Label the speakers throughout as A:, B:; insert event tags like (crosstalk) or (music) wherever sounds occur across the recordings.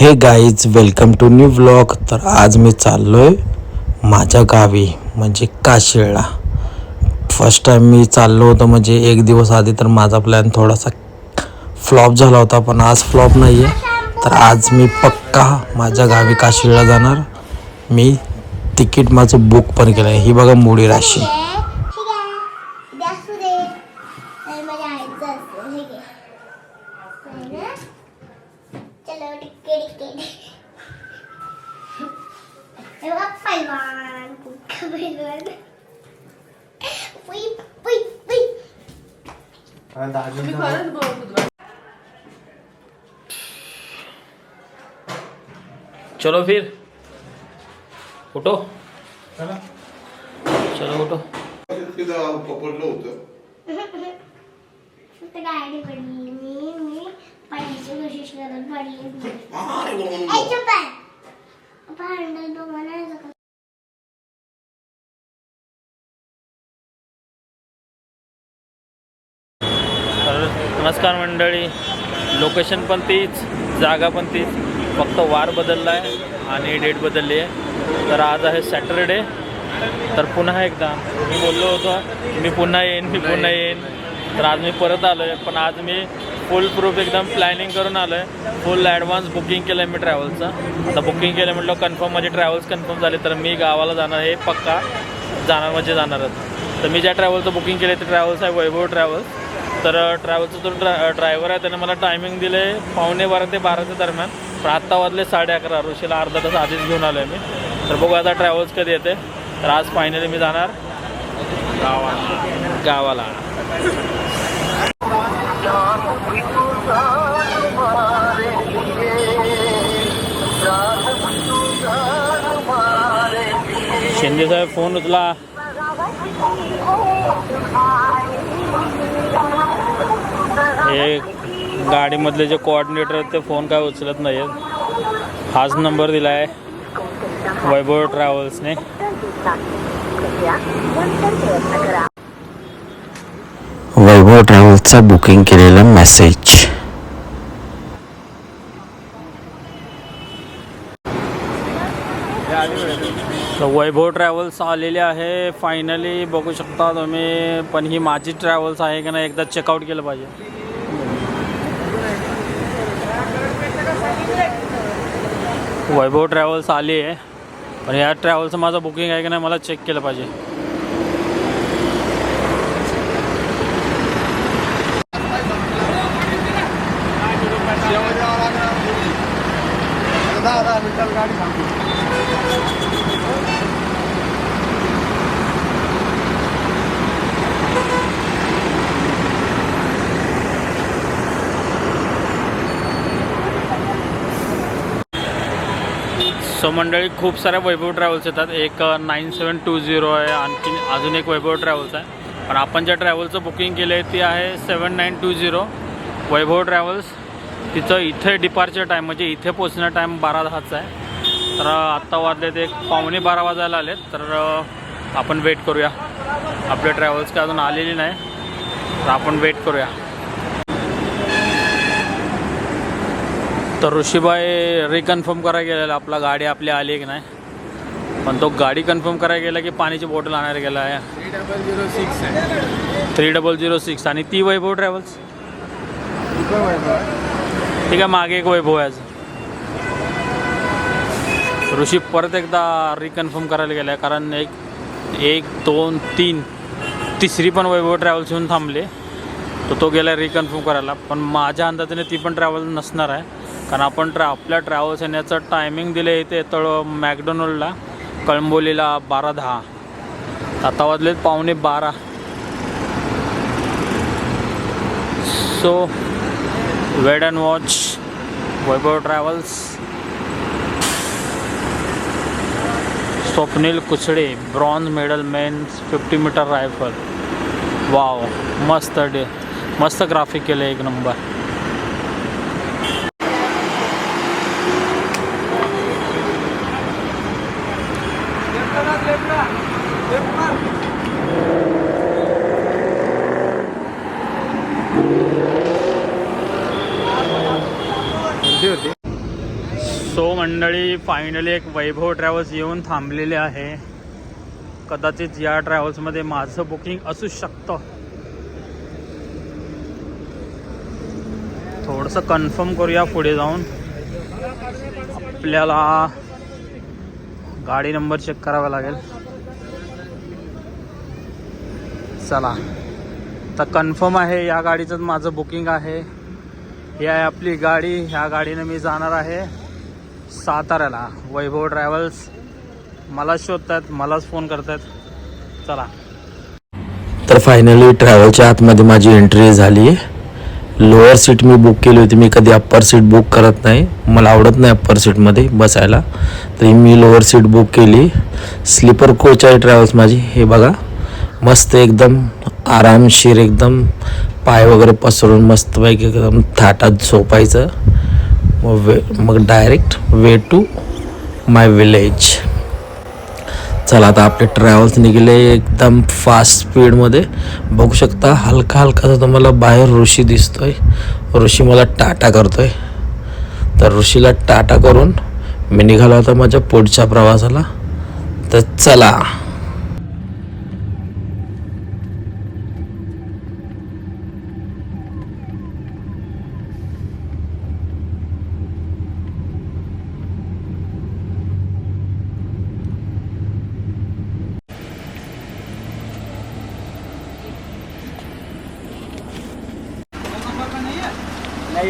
A: Hey guys welcome to new vlog तर आज मी चाललो आहे माझ्या गावी म्हणजे काशिळला. फर्स्ट टाइम मी चाललो होतो म्हणजे एक दिवस आधी तर माझा प्लॅन थोडासा फ्लॉप झाला होता पण आज फ्लॉप नाही आहे तर आज मी पक्का माझ्या गावी काशिळला जाणार. मी तिकीट माझं बुक पण केलं आहे ही बघा मोडी राशी.
B: चलो टिके टिके हे बघ पैलवान कुठं पैलवान पुई पुई पुई
C: चलो फिर उठो। चलो उठो
D: पकडलं होतं. (laughs)
B: फक्त गाडी पडली. मी मी कोशिश करत पडली भांडण नाही.
C: तर नमस्कार मंडळी. लोकेशन पण तीच जागा पण तीच. फक्त वार बदलला आहे आणि डेट बदलली आहे. तर आज आहे सॅटरडे तर पुन्हा एकदा मी बोललो होतो मी पुन्हा येईन मी पुन्हा येईन. तर आज मी परत आलो आहे पण आज मी फुल प्रूफ एकदम प्लॅनिंग करून आलो आहे फुल ॲडव्हान्स बुकिंग केलं आहे मी ट्रॅव्हल्सचं आता बुकिंग केलं म्हटलं कन्फर्म माझे ट्रॅव्हल्स कन्फर्म झाले तर मी गावाला जाणार हे पक्का जाणार म्हणजे जाणारच. तर मी ज्या ट्रॅव्हलचं बुकिंग केलं ते ट्रॅव्हल्स आहे वैभव ट्रॅव्हल्स तर ट्रॅव्हलचा जो ड्रा ड्रायव्हर आहे त्याने मला टायमिंग दिलं आहे पावणे बारा ते बाराच्या दरम्यान. पण आत्ता वाजले साडे अकरा ऋषीला अर्धा तास आधीच घेऊन आलो आहे मी. तर बघू आता ट्रॅव्हल्स कधी येते. तर आज फायनली मी जाणार. गावाला. गावाला. शिंदे साहेब फोन उचला. हे गाडीमधले जे कोऑर्डिनेटर आहेत ते फोन काय उचलत नाही आहेत हाच नंबर दिला आहे वैभव ट्रॅव्हल्सने
A: वैभव ट्रॅव्हल्सचा बुकिंग केलेला मेसेज.
C: वैभव ट्रॅव्हल्स आलेले आहे. फायनली बघू शकता तुम्ही पण ही माझी ट्रॅव्हल्स आहे का नाही एकदा चेकआउट केलं पाहिजे. वैभव ट्रॅव्हल्स आली आहे. पण या ट्रॅव्हलचं माझं बुकिंग आहे की नाही मला चेक केलं पाहिजे
D: दहा दहा मिनिटाला गाडी थांबली
C: सो मंडळी खूप साऱ्या वैभव ट्रॅव्हल्स येतात. एक नाईन सेवन टू झिरो आहे. आणखी अजून एक वैभव ट्रॅव्हल्स आहे. पण आपण ज्या ट्रॅव्हलचं बुकिंग केलं आहे ती आहे seven nine two zero. Vaibhav travels तिचं इथे डिपार्चर टाईम म्हणजे इथे पोचणं टाईम बारा दहाचा आहे. तर आत्ता वाजले ते एक पावणे बारा वाजायला आलेत. तर आपण वेट करूया. आपले ट्रॅव्हल्स काय अजून आलेली नाही. तर आपण वेट करूया. तर ऋषीबाई रिकन्फर्म करायला गेलेला आपला गाडी आपली आली की नाही? पण तो गाडी कन्फर्म करायला गेला की पाण्याची बॉटल आणायला गेला आहे.
D: Three double zero six
C: three double zero six आणि ती वैभव ट्रॅव्हल्स ठीक आहे मागे एक वैभव आहे आज ऋषी परत एकदा रिकन्फर्म करायला गेला आहे कारण एक एक दोन तीन तिसरी पण वैभव ट्रॅव्हल्स येऊन थांबले. तर तो गेला रिकन्फर्म करायला. पण माझ्या अंदाजाने ती पण ट्रॅव्हल नसणार आहे. कारण आपण ट्रॅ आपल्या ट्रॅव्हल्स येण्याचं टायमिंग दिलं इथे तळ मॅकडोनल्डला कळंबोलीला बारा दहा आता वाजलेत पावणे बारा. So wait and watch Vaibhav travels Swapnil Kusale bronze medal men's fifty metre rifle wow मस्त डे मस्त ग्राफिक केलं एक नंबर
D: होती
C: मंडळी फायनली एक वैभव ट्रॅव्हल्स येऊन थांबलेले आहे. कदाचित या ट्रॅव्हल्समध्ये माझं बुकिंग असू शकतं. थोडंसं कन्फर्म करूया पुढे जाऊन. आपल्याला गाडी नंबर चेक करावा लागेल. चला. तर कन्फर्म आहे या गाडीचं माझं बुकिंग आहे. ही आहे आपली गाडी ह्या गाडीनं मी जाणार आहे साताऱ्याला. वैभव ट्रॅव्हल्स. मला शोधतात मलाच फोन करतात चला.
A: तर फायनली ट्रॅव्हलच्या आतमध्ये माझी एंट्री झाली. आहे लोअर सीट मी बुक केली होती. मी कधी अप्पर सीट बुक करत नाही. मला आवडत नाही अप्पर सीटमध्ये बसायला. तरी मी लोअर सीट बुक केली. स्लीपर कोच आहे ट्रॅव्हल्स माझी. हे बघा. मस्त एकदम आरामशीर एकदम पाय वगैरे पसरून मस्तपैकी एकदम थाटात झोपायचं. मग वे मग direct way to my village चला आता आपले ट्रॅव्हल्स निघाले एकदम फास्ट स्पीडमध्ये बघू शकता हलका हलकासा तुम्हाला बाहेर ऋषी दिसतोय. ऋषी मला टाटा करतोय. तर ऋषीला टाटा करून मी निघालो होता माझ्या पुढच्या प्रवासाला. तर चला.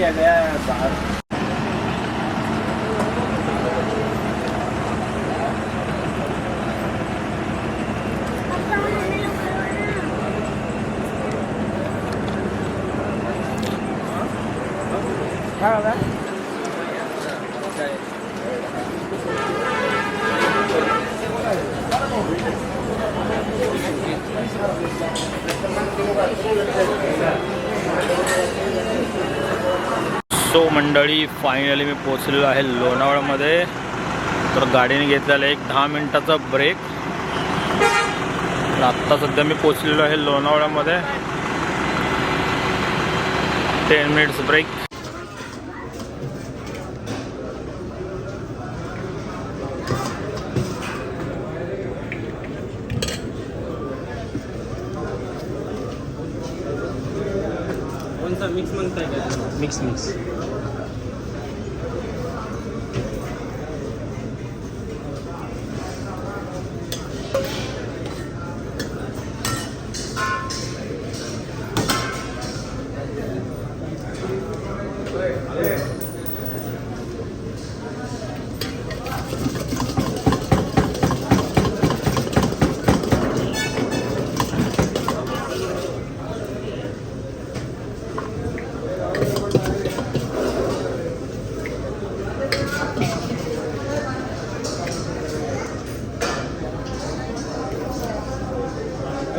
A: về kìa sợ that?
C: So मंडळी फायनली मी पोचलेलो आहे लोणावळ्यामध्ये तर गाडीने घेतलेला एक दहा मिनिटाचा ब्रेक आत्ता सध्या मी पोचलेलो आहे लोणावळ्यामध्ये ten minutes break mix mix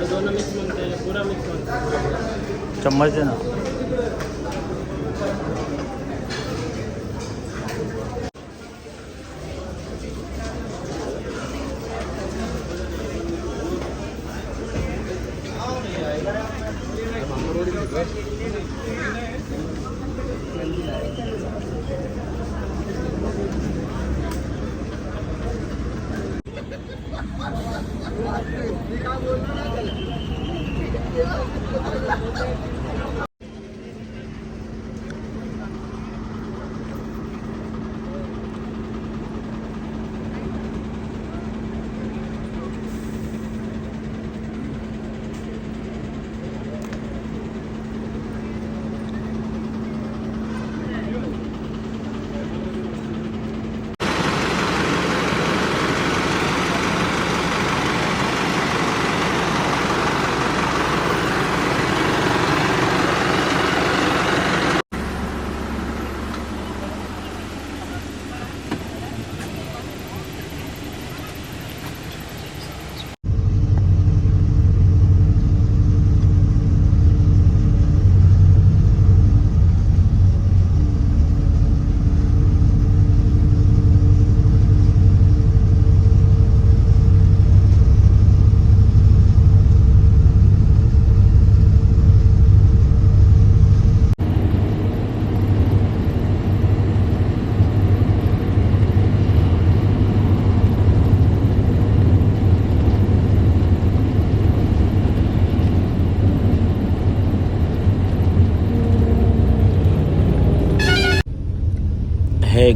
C: चम्मच दे चम्मच
A: देना Thank you.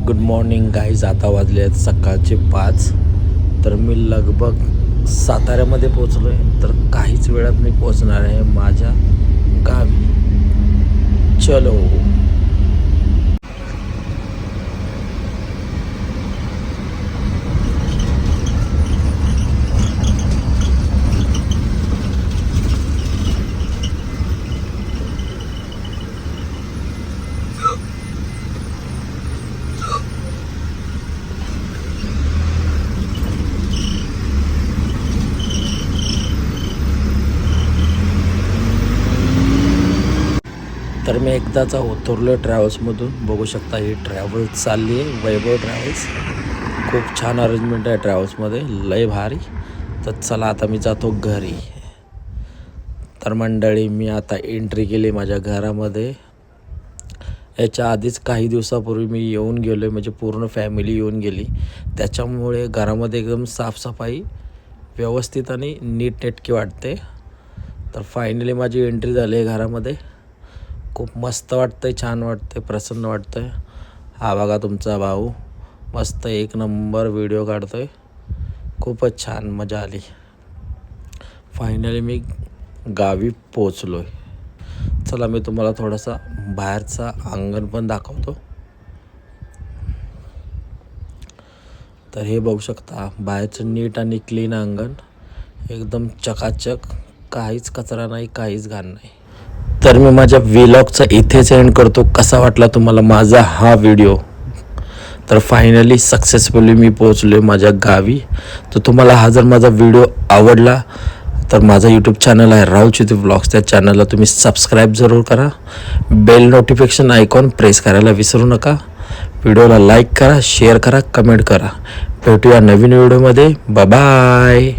A: Good morning guys आता वाजले आहेत सकाळचे पाच. तर मी लगभग साताऱ्यामध्ये पोचलो आहे तर काहीच वेळात मी पोचणार आहे माझ्या गावी. चलो. तर मी एकदाचा उतरलो ट्रॅव्हल्समधून बघू शकता ही ट्रॅव्हल्स चालली आहे वैभव ट्रॅव्हल्स. खूप छान अरेंजमेंट आहे ट्रॅव्हल्समध्ये लय भारी. तर चला आता मी जातो घरी. तर मंडळी मी आता एंट्री केली माझ्या घरामध्ये. याच्या आधीच काही दिवसापूर्वी मी येऊन गेलो आहे म्हणजे पूर्ण फॅमिली येऊन गेली. त्याच्यामुळे घरामध्ये एकदम साफसफाई व्यवस्थित आणि नीटनेटकी वाटते. तर फायनली माझी एंट्री झाली आहे घरामध्ये. खूप मस्त वाटतंय छान वाटतंय प्रसन्न वाटतंय. हा बघा तुमचा भाऊ मस्त एक नंबर व्हिडिओ काढतोय. खूपच छान मजा आली. फायनली मी गावी पोचलो आहे चला मी तुम्हाला थोडासा बाहेरचा अंगण पण दाखवतो. तर हे बघू शकता बाहेरचं नीट आणि क्लीन अंगण. एकदम चकाचक काहीच कचरा नाही काहीच घाण नाही. तर मी माझ्या व्लॉगचा इथेच एंड करतो. कसा वाटला तुम्हाला माझा हा व्हिडिओ तर फायनली सक्सेसफुली मी पोहोचलो आहे माझ्या गावी. तर तुम्हाला हा जर माझा व्हिडिओ आवडला तर माझा यूट्यूब चॅनल आहे राहुल चिती ब्लॉग्स त्या चॅनलला तुम्ही सबस्क्राईब जरूर करा. बेल नोटिफिकेशन आयकॉन प्रेस करायला विसरू नका. व्हिडिओला लाईक करा शेअर करा कमेंट करा. भेटूया नवीन व्हिडिओमध्ये बाय